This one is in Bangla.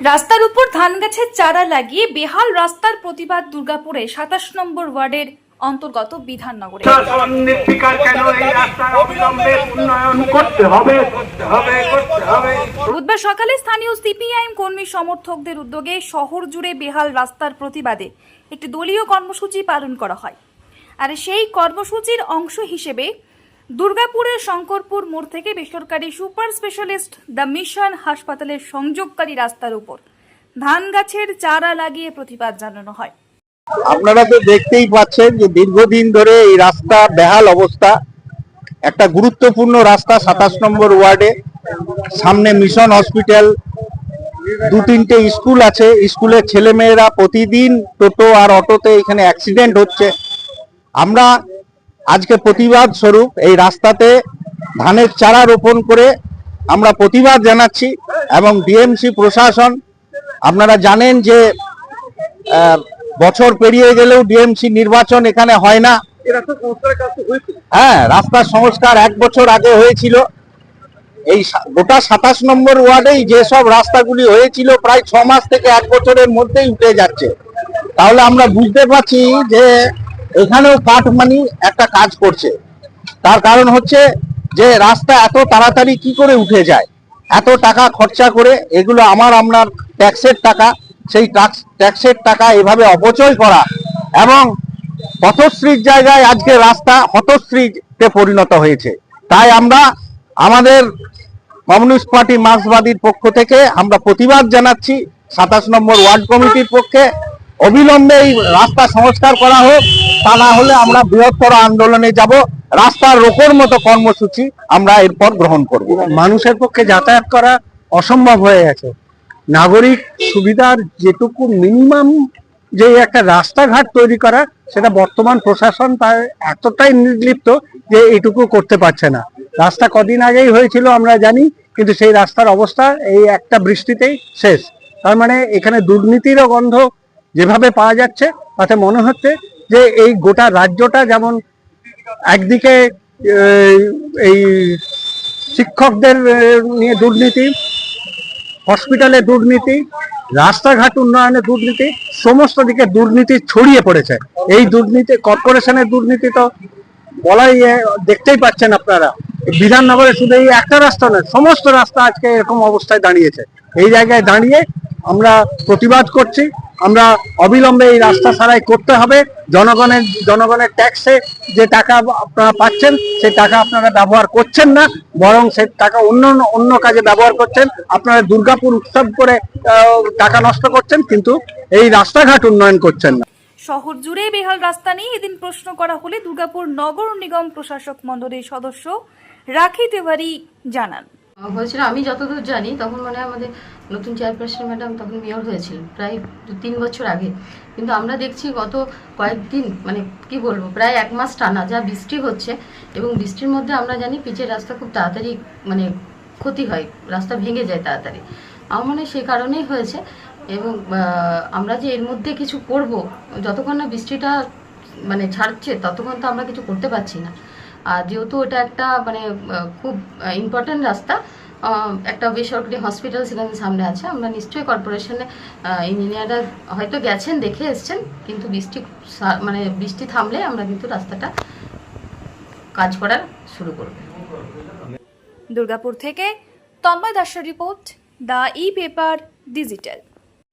রাস্তার উপর ধান গাছের চারা লাগিয়ে বেহাল রাস্তার প্রতিবাদ দুর্গাপুরে সাতাশ নম্বর ওয়ার্ডের অন্তর্গত বিধাননগরে। বুধবার সকালে স্থানীয় সিপিআইএম কর্মী সমর্থকদের উদ্যোগে শহর জুড়ে বেহাল রাস্তার প্রতিবাদে একটি দলীয় কর্মসূচি পালন করা হয়। আর সেই কর্মসূচির অংশ হিসেবে দুর্গাপুরের শঙ্করপুর মোড় থেকে বেসরকারি সুপার স্পেশালিস্ট দ্য মিশন হাসপাতালের সংযোগকারী রাস্তার উপর ধান গাছের চারা লাগিয়ে প্রতিবাদ জানানো হয়। আপনারা তো দেখতেই পাচ্ছেন যে দীর্ঘদিন ধরে এই রাস্তা বেহাল অবস্থা। একটা গুরুত্বপূর্ণ রাস্তা সাতাশ নম্বর ওয়ার্ডে। সামনে মিশন হসপিটাল। দু তিনটে স্কুল আছে। স্কুলের ছেলেমেয়েরা প্রতিদিন টোটো আর অটোতে এখানে অ্যাক্সিডেন্ট হচ্ছে। আমরা আজকে প্রতিবাদ স্বরূপ এই রাস্তাতে ধানের চারা রোপণ করে আমরা প্রতিবাদ জানাচ্ছি এবং ডিএমসি প্রশাসন আপনারা জানেন যে বছর পেরিয়ে গেলেও ডিএমসি নির্বাচন এখানে হয় না। হ্যাঁ রাস্তার সংস্কার এক বছর আগে হয়েছিল। এই গোটা সাতাশ নম্বর ওয়ার্ডেই যেসব রাস্তাগুলি হয়েছিল প্রায় ছ মাস থেকে এক বছরের মধ্যেই উঠে যাচ্ছে। তাহলে আমরা বুঝতে পারছি যে এখানেও কাঠমানি একটা কাজ করছে। তার কারণ হচ্ছে যে রাস্তা এত তাড়াতাড়ি কি করে উঠে যায়? এত টাকা খরচা করে এগুলো আমার আপনার ট্যাক্সের টাকা, সেই ট্যাক্স, ট্যাক্সের টাকা এভাবে অপচয় করা এবং পথশ্রীর জায়গায় আজকে রাস্তা হতশ্রীতে পরিণত হয়েছে। তাই আমরা আমাদের কমিউনিস্ট পার্টি মার্ক্সবাদীর পক্ষ থেকে আমরা প্রতিবাদ জানাচ্ছি। সাতাশ নম্বর ওয়ার্ড কমিটির পক্ষে অবিলম্বে এই রাস্তা সংস্কার করা হোক, তা না হলে আমরা বৃহত্তর আন্দোলনে যাব। রাস্তার রোকর মতো কর্মসূচি আমরা এরপর গ্রহণ করব। মানুষের পক্ষে যাতায়াত করা অসম্ভব হয়ে গেছে। নাগরিক সুবিধার যেটুকু মিনিমাম যে একটা রাস্তাঘাট তৈরি করা, সেটা বর্তমান প্রশাসন তার এতটাই নির্লিপ্ত যে এইটুকু করতে পারছে না। রাস্তা কদিন আগেই হয়েছিল আমরা জানি, কিন্তু সেই রাস্তার অবস্থা এই একটা বৃষ্টিতেই শেষ। তার মানে এখানে দুর্নীতিরও গন্ধ যেভাবে পাওয়া যাচ্ছে, তাতে মনে হচ্ছে যে এই গোটা রাজ্যটা যেমন একদিকে এই শিক্ষকদের নিয়ে দুর্নীতি, হসপিটালে দুর্নীতি, রাস্তাঘাট উন্নয়নে দুর্নীতি, সমস্ত দিকে দুর্নীতি ছড়িয়ে পড়েছে। এই দুর্নীতি, কর্পোরেশনের দুর্নীতি তো বলাই দেখতেই পাচ্ছেন আপনারা। বিধাননগরে শুধু এই একটা রাস্তা নয়, সমস্ত রাস্তা আজকে এরকম অবস্থায় দাঁড়িয়েছে। এই জায়গায় দাঁড়িয়ে আমরা প্রতিবাদ করছি। আমরা অবিলম্বে এই রাস্তা সারাই করতে হবে। জনগণের জনগণের ট্যাক্সে যে টাকা আপনারা পাচ্ছেন, সেই টাকা আপনারা ব্যবহার করছেন না, বরং সেই টাকা অন্য অন্য কাজে ব্যবহার করছেন। আপনারা দুর্গাপুর উৎসব করে টাকা নষ্ট করছেন, কিন্তু এই রাস্তাঘাট উন্নয়ন করছেন না। শহর জুড়ে বেহাল রাস্তা নিয়ে এদিন প্রশ্ন করা হলে দুর্গাপুর নগর নিগম প্রশাসক মণ্ডলীর সদস্য রাখি তেওয়ারি জানান। হয়েছিল। আমি যতদূর জানি, তখন মানে আমাদের নতুন চেয়ারপারসন ম্যাডাম তখন মেয়র হয়েছিল, প্রায় দু তিন বছর আগে। কিন্তু আমরা দেখছি গত কয়েকদিন মানে কি বলব, প্রায় এক মাস টানা যা বৃষ্টি হচ্ছে এবং বৃষ্টির মধ্যে আমরা জানি পিচের রাস্তা খুব তাড়াতাড়ি মানে ক্ষতি হয়, রাস্তা ভেঙে যায় তাড়াতাড়ি। আমার মনে সেই কারণেই হয়েছে এবং আমরা যে এর মধ্যে কিছু করব, যতক্ষণ না বৃষ্টিটা মানে ছাড়ছে, ততক্ষণ তো আমরা কিছু করতে পারছি না। আর যেহেতু এটা একটা মানে খুব ইম্পর্ট্যান্ট রাস্তা একটা বেসরকারি হসপিটাল সেখানে সামনে আছে। আমরা নিশ্চয়ই কর্পোরেশনে ইঞ্জিনিয়াররা হয়তো গেছেন, দেখে এসছেন, কিন্তু বৃষ্টি মানে বৃষ্টি থামলে আমরা কিন্তু রাস্তাটা কাজ করার শুরু করব। দুর্গাপুর থেকে তন্ময় দাসের report, the e paper digital.